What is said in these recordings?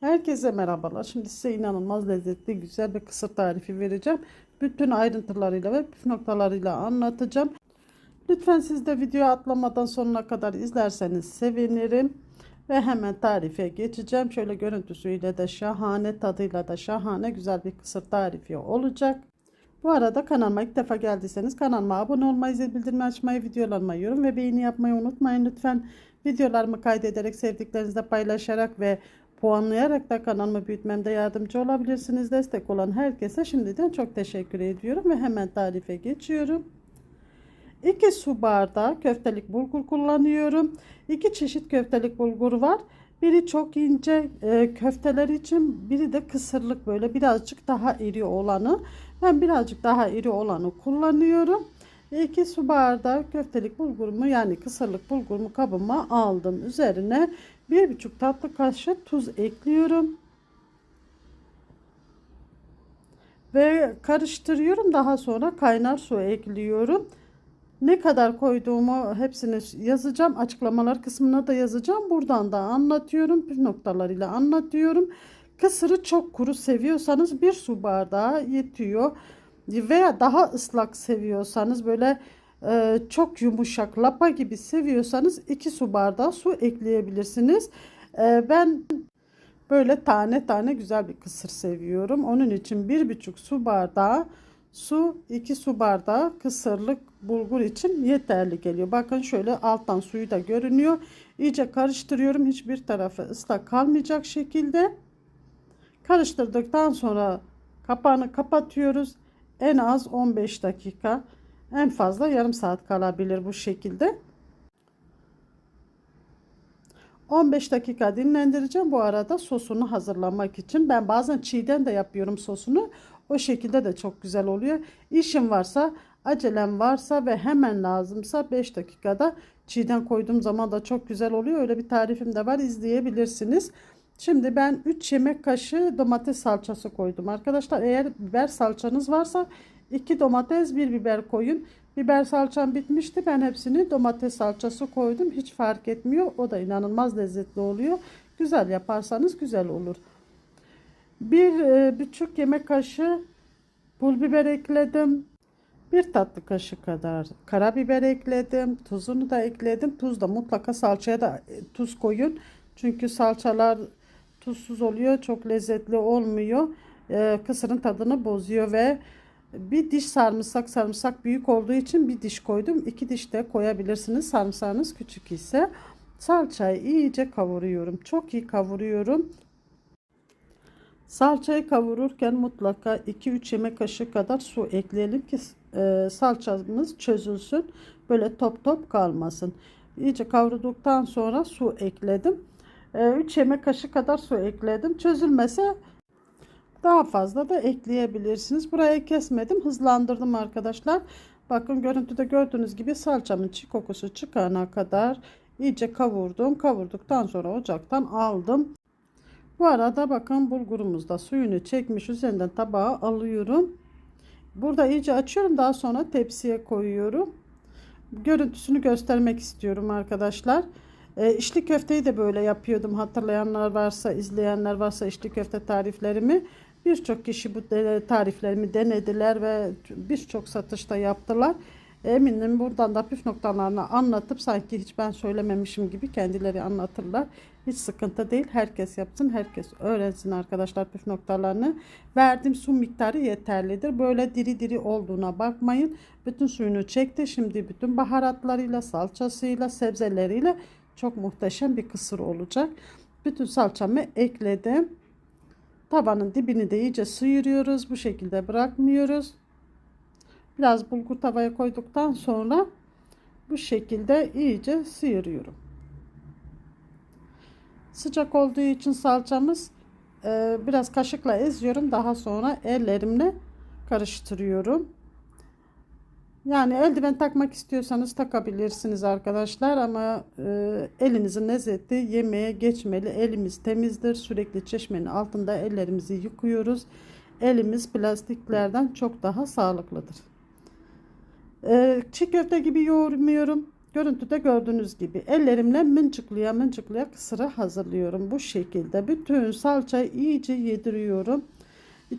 Herkese merhabalar. Şimdi size inanılmaz lezzetli, güzel bir kısır tarifi vereceğim. Bütün ayrıntılarıyla ve püf noktalarıyla anlatacağım. Lütfen siz de videoyu atlamadan sonuna kadar izlerseniz sevinirim. Ve hemen tarife geçeceğim. Şöyle görüntüsüyle de şahane, tadıyla da şahane güzel bir kısır tarifi olacak. Bu arada kanalıma ilk defa geldiyseniz kanalıma abone olmayı, zil bildirimi açmayı, videolarıma yorum ve beğeni yapmayı unutmayın lütfen. Videolarımı kaydederek, sevdiklerinizle paylaşarak ve puanlayarak da kanalımı büyütmemde yardımcı olabilirsiniz. Destek olan herkese şimdiden çok teşekkür ediyorum ve hemen tarife geçiyorum. 2 su bardağı köftelik bulgur kullanıyorum. 2 çeşit köftelik bulgur var. Biri çok ince e, köfteler için, biri de kısırlık böyle birazcık daha iri olanı. Ben birazcık daha iri olanı kullanıyorum. 2 su bardağı köftelik bulgurumu yani kısırlık bulgurumu kabıma aldım. Üzerine 1,5 tatlı kaşığı tuz ekliyorum. Ve karıştırıyorum. Daha sonra kaynar su ekliyorum. Ne kadar koyduğumu hepsini yazacağım. Açıklamalar kısmına da yazacağım. Buradan da anlatıyorum. Püf noktalarıyla anlatıyorum. Kısırı çok kuru seviyorsanız bir su bardağı yetiyor. Veya daha ıslak seviyorsanız böyle e, çok yumuşak lapa gibi seviyorsanız 2 su bardağı su ekleyebilirsiniz. E, ben böyle tane tane güzel bir kısır seviyorum. Onun için 1,5 su bardağı su 2 su bardağı kısırlık bulgur için yeterli geliyor. Bakın şöyle alttan suyu da görünüyor. İyice karıştırıyorum. Hiçbir tarafı ıslak kalmayacak şekilde. Karıştırdıktan sonra kapağını kapatıyoruz. En az 15 dakika en fazla yarım saat kalabilir bu şekilde. 15 dakika dinlendireceğim. Bu arada sosunu hazırlamak için. Ben bazen çiğden de yapıyorum sosunu. O şekilde de çok güzel oluyor. İşim varsa, acelem varsa ve hemen lazımsa 5 dakikada çiğden koyduğum zaman da çok güzel oluyor. Öyle bir tarifim de var. izleyebilirsiniz. Şimdi ben 3 yemek kaşığı domates salçası koydum. Arkadaşlar eğer biber salçanız varsa 2 domates 1 biber koyun. Biber salçam bitmişti. Ben hepsini domates salçası koydum. Hiç fark etmiyor. O da inanılmaz lezzetli oluyor. Güzel yaparsanız güzel olur. Bir e, buçuk yemek kaşığı pul biber ekledim. Bir tatlı kaşığı kadar karabiber ekledim. Tuzunu da ekledim. Tuz da mutlaka salçaya da e, tuz koyun. Çünkü salçalar tuzsuz oluyor. Çok lezzetli olmuyor. E, kısırın tadını bozuyor ve bir diş sarımsak sarımsak büyük olduğu için bir diş koydum. İki diş de koyabilirsiniz. Sarımsağınız küçük ise salçayı iyice kavuruyorum. Çok iyi kavuruyorum. Salçayı kavururken mutlaka 2-3 yemek kaşığı kadar su ekleyelim ki e, salçamız çözülsün. Böyle top top kalmasın. İyice kavurduktan sonra su ekledim. E, 3 yemek kaşığı kadar su ekledim. Çözülmese daha fazla da ekleyebilirsiniz. Buraya kesmedim. Hızlandırdım arkadaşlar. Bakın görüntüde gördüğünüz gibi salçamın çiğ kokusu çıkana kadar iyice kavurdum. Kavurduktan sonra ocaktan aldım. Bu arada bakın bulgurumuz da suyunu çekmiş. Üzerinden tabağa alıyorum. Burada iyice açıyorum. Daha sonra tepsiye koyuyorum. Görüntüsünü göstermek istiyorum arkadaşlar. E, içli köfteyi de böyle yapıyordum. Hatırlayanlar varsa, izleyenler varsa içli köfte tariflerimi. Birçok kişi bu tariflerimi denediler ve birçok satışta yaptılar. Eminim buradan da püf noktalarını anlatıp sanki hiç ben söylememişim gibi kendileri anlatırlar. Hiç sıkıntı değil. Herkes yapsın. Herkes öğrensin arkadaşlar püf noktalarını. Verdiğim su miktarı yeterlidir. Böyle diri diri olduğuna bakmayın. Bütün suyunu çekti. Şimdi bütün baharatlarıyla, salçasıyla, sebzeleriyle çok muhteşem bir kısır olacak. Bütün salçamı ekledim. Tavanın dibini de iyice sıyırıyoruz. Bu şekilde bırakmıyoruz. Biraz bulgur tavaya koyduktan sonra bu şekilde iyice sıyırıyorum. Sıcak olduğu için salçamız e, biraz kaşıkla eziyorum. Daha sonra ellerimle karıştırıyorum. Yani eldiven takmak istiyorsanız takabilirsiniz arkadaşlar ama e, elinizin lezzeti yemeğe geçmeli. Elimiz temizdir. Sürekli çeşmenin altında ellerimizi yıkıyoruz. Elimiz plastiklerden çok daha sağlıklıdır. E, çiğ köfte gibi yoğurmuyorum. görüntüde gördüğünüz gibi ellerimle mıncıklaya mıncıklaya kısırı hazırlıyorum. Bu şekilde bütün salçayı iyice yediriyorum.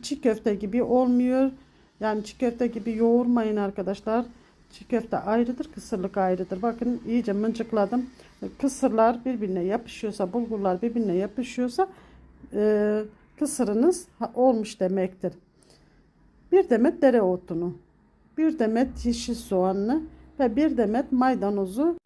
Çiğ köfte gibi olmuyor. Yani çiğ köfte gibi yoğurmayın arkadaşlar. Çiğ köfte ayrıdır, kısırlık ayrıdır. Bakın iyice mıncıkladım. Kısırlar birbirine yapışıyorsa, bulgurlar birbirine yapışıyorsa e, kısırınız olmuş demektir. Bir demet dereotunu, bir demet yeşil soğanlı ve bir demet maydanozu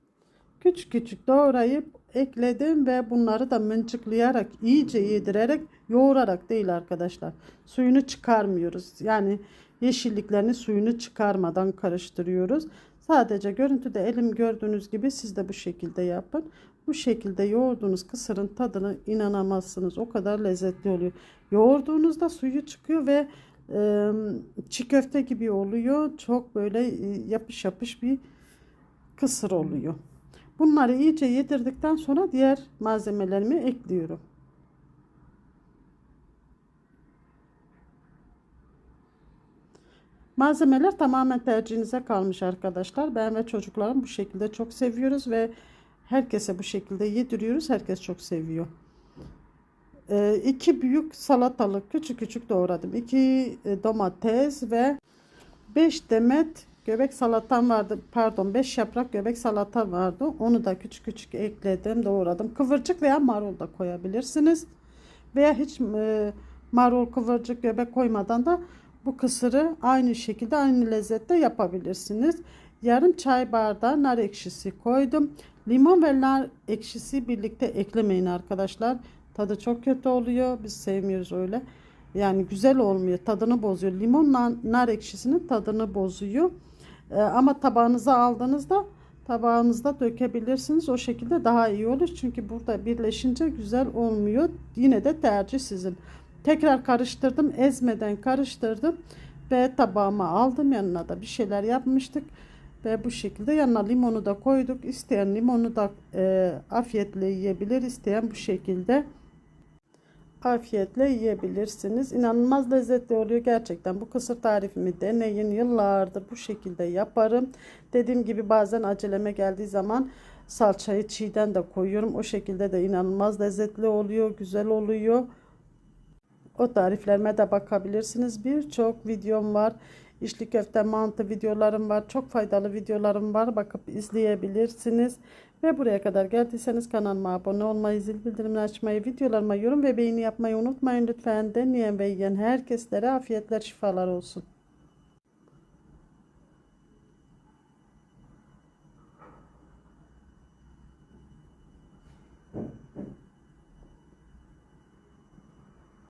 küçük küçük doğrayıp ekledim ve bunları da mıncıklayarak iyice yedirerek yoğurarak değil arkadaşlar. Suyunu çıkarmıyoruz. Yani yeşilliklerini suyunu çıkarmadan karıştırıyoruz. Sadece görüntüde elim gördüğünüz gibi siz de bu şekilde yapın. Bu şekilde yoğurduğunuz kısırın tadını inanamazsınız. O kadar lezzetli oluyor. Yoğurduğunuzda suyu çıkıyor ve e, çiğ köfte gibi oluyor. Çok böyle yapış yapış bir kısır oluyor. Bunları iyice yedirdikten sonra diğer malzemelerimi ekliyorum. Malzemeler tamamen tercihinize kalmış arkadaşlar. Ben ve çocuklarım bu şekilde çok seviyoruz ve herkese bu şekilde yediriyoruz. Herkes çok seviyor. Ee, iki büyük salatalık küçük küçük doğradım. İki e, domates ve 5 demet göbek salatam vardı. Pardon 5 yaprak göbek salata vardı. Onu da küçük küçük ekledim, doğradım. Kıvırcık veya marul da koyabilirsiniz. Veya hiç e, marul, kıvırcık, göbek koymadan da bu kısırı aynı şekilde aynı lezzette yapabilirsiniz. Yarım çay bardağı nar ekşisi koydum. Limon ve nar ekşisi birlikte eklemeyin arkadaşlar. Tadı çok kötü oluyor. Biz sevmiyoruz öyle. Yani güzel olmuyor. Tadını bozuyor. Limonla nar ekşisinin tadını bozuyor. Ee, ama tabağınıza aldığınızda tabağınızda dökebilirsiniz. O şekilde daha iyi olur. Çünkü burada birleşince güzel olmuyor. Yine de tercih sizin. Tekrar karıştırdım. Ezmeden karıştırdım. Ve tabağıma aldım. Yanına da bir şeyler yapmıştık. Ve bu şekilde yanına limonu da koyduk. İsteyen limonu da e, afiyetle yiyebilir. İsteyen bu şekilde afiyetle yiyebilirsiniz. İnanılmaz lezzetli oluyor gerçekten. Bu kısır tarifimi deneyin. Yıllardır bu şekilde yaparım. Dediğim gibi bazen aceleme geldiği zaman salçayı çiğden de koyuyorum. O şekilde de inanılmaz lezzetli oluyor. Güzel oluyor. O tariflerime de bakabilirsiniz. Birçok videom var. İçli köfte mantı videolarım var. Çok faydalı videolarım var. Bakıp izleyebilirsiniz. Ve buraya kadar geldiyseniz kanalıma abone olmayı, zil bildirimini açmayı, videolarıma yorum ve beğeni yapmayı unutmayın lütfen. Deneyen ve yiyen herkeslere afiyetler, şifalar olsun.